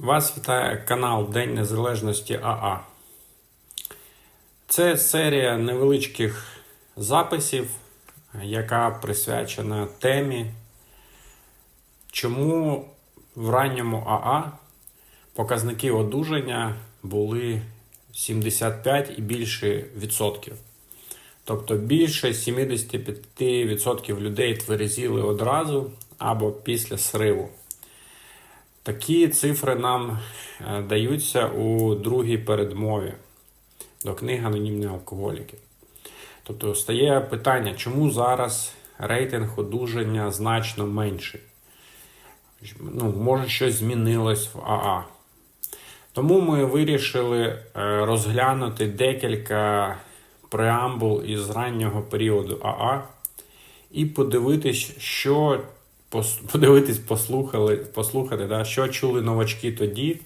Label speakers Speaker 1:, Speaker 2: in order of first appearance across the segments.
Speaker 1: Вас вітає канал День Незалежності АА. Це серія невеличких записів, яка присвячена темі, чому в ранньому АА показники одужання були 75 і більше відсотків. Тобто більше 75% людей тверезіли одразу або після сриву. Такі цифри нам е, даються у другій передмові до книги Анонімні алкоголіки. Тобто стає питання, чому зараз рейтинг одужання значно менший? Ну, може, щось змінилось в АА. Тому ми вирішили е, розглянути декілька преамбул із раннього періоду АА і подивитись, що подивитись, послухали, послухати, да, що чули новачки тоді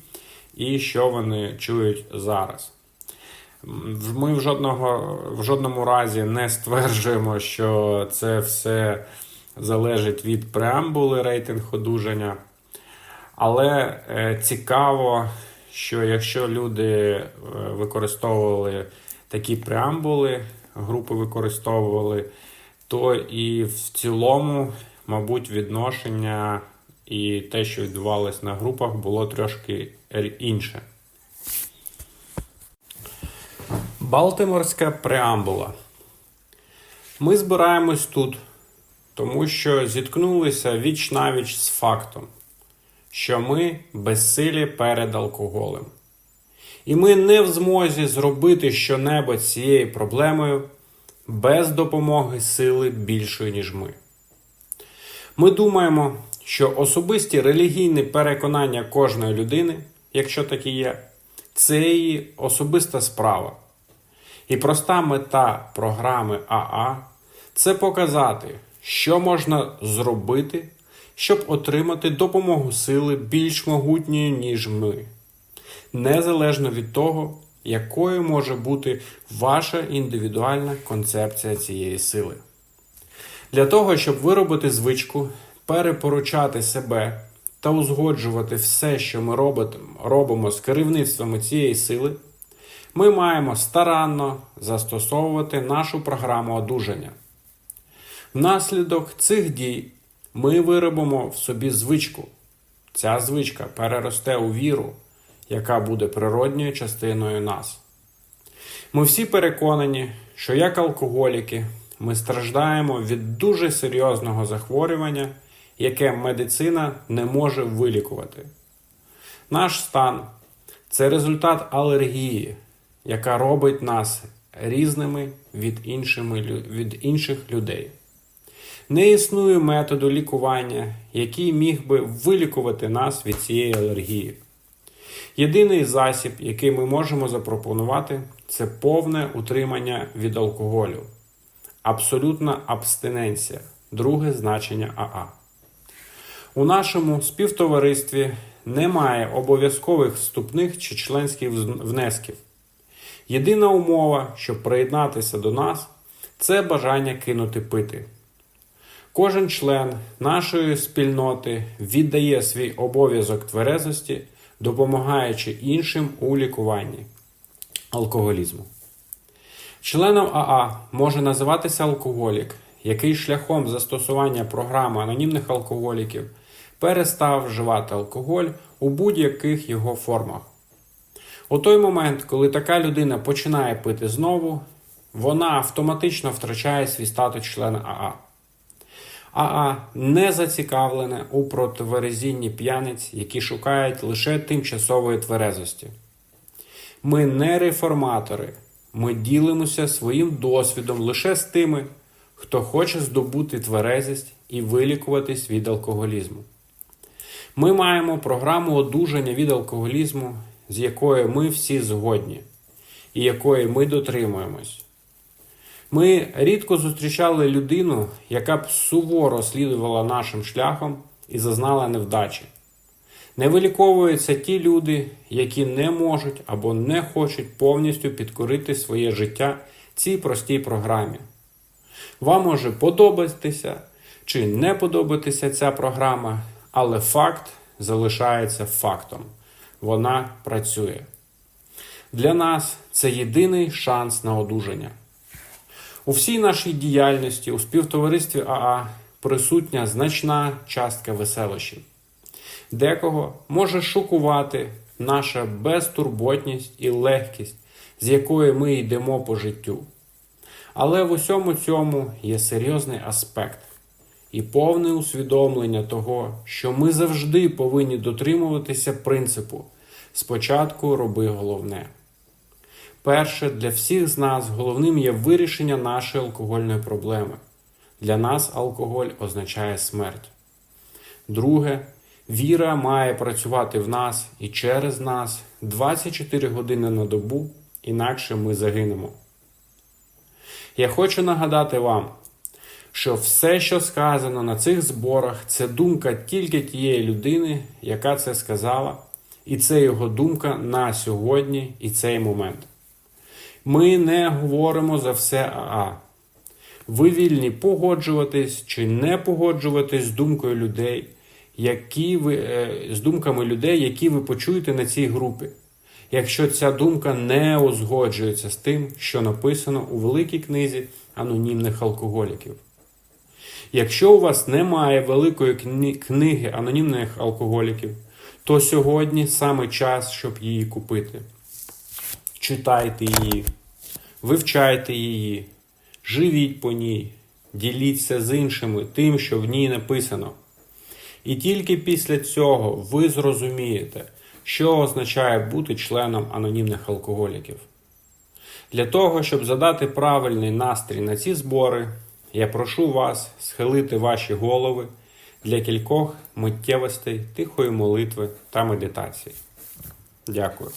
Speaker 1: і що вони чують зараз. Ми в, жодного, в жодному разі не стверджуємо, що це все залежить від преамбули рейтинг одужання. Але е, цікаво, що якщо люди е, використовували такі преамбули, групи використовували, то і в цілому, мабуть, відношення і те, що відбувалось на групах, було трошки інше. Балтиморська преамбула. Ми збираємось тут, тому що зіткнулися віч навіч з фактом, що ми безсилі перед алкоголем. І ми не в змозі зробити щонебудь цією проблемою без допомоги сили більшої, ніж ми. Ми думаємо, що особисті релігійні переконання кожної людини, якщо такі є, це її особиста справа. І проста мета програми АА це показати, що можна зробити, щоб отримати допомогу сили більш могутньої, ніж ми незалежно від того, якою може бути ваша індивідуальна концепція цієї сили. Для того, щоб виробити звичку, перепоручати себе та узгоджувати все, що ми робимо з керівництвом цієї сили, ми маємо старанно застосовувати нашу програму одужання. Внаслідок цих дій ми виробимо в собі звичку. Ця звичка переросте у віру, яка буде природньою частиною нас. Ми всі переконані, що як алкоголіки ми страждаємо від дуже серйозного захворювання, яке медицина не може вилікувати. Наш стан це результат алергії, яка робить нас різними від, іншими, від інших людей. Не існує методу лікування, який міг би вилікувати нас від цієї алергії. Єдиний засіб, який ми можемо запропонувати, це повне утримання від алкоголю, абсолютна абстиненція, друге значення АА. У нашому співтоваристві немає обов'язкових вступних чи членських внесків. Єдина умова, щоб приєднатися до нас, це бажання кинути пити. Кожен член нашої спільноти віддає свій обов'язок тверезості, допомагаючи іншим у лікуванні алкоголізму. Членом АА може називатися алкоголік, який шляхом застосування програми анонімних алкоголіків перестав вживати алкоголь у будь-яких його формах. У той момент, коли така людина починає пити знову, вона автоматично втрачає свій статус члена АА. АА не зацікавлене у противерезінні п'яниць, які шукають лише тимчасової тверезості. Ми не реформатори, ми ділимося своїм досвідом лише з тими, хто хоче здобути тверезість і вилікуватись від алкоголізму. Ми маємо програму одужання від алкоголізму, з якою ми всі згодні, і якої ми дотримуємось. Ми рідко зустрічали людину, яка б суворо слідувала нашим шляхом і зазнала невдачі. Не виліковуються ті люди, які не можуть або не хочуть повністю підкорити своє життя цій простій програмі. Вам може подобатися чи не подобатися ця програма, але факт залишається фактом. Вона працює. Для нас це єдиний шанс на одужання. У всій нашій діяльності у співтоваристві АА присутня значна частка веселощів. Декого може шокувати наша безтурботність і легкість, з якою ми йдемо по життю. Але в усьому цьому є серйозний аспект і повне усвідомлення того, що ми завжди повинні дотримуватися принципу спочатку роби головне. Перше, для всіх з нас головним є вирішення нашої алкогольної проблеми. Для нас алкоголь означає смерть. Друге, віра має працювати в нас і через нас 24 години на добу, інакше ми загинемо. Я хочу нагадати вам, що все, що сказано на цих зборах, це думка тільки тієї людини, яка це сказала, і це його думка на сьогодні і цей момент. Ми не говоримо за все АА. Ви вільні погоджуватись чи не погоджуватись з думкою людей, які ви, е, з думками людей, які ви почуєте на цій групі, якщо ця думка не узгоджується з тим, що написано у великій книзі анонімних алкоголіків. Якщо у вас немає великої книги анонімних алкоголіків, то сьогодні саме час, щоб її купити. Читайте її, вивчайте її, живіть по ній, діліться з іншими тим, що в ній написано. І тільки після цього ви зрозумієте, що означає бути членом анонімних алкоголіків. Для того, щоб задати правильний настрій на ці збори, я прошу вас схилити ваші голови для кількох миттєвостей тихої молитви та медитації. Дякую.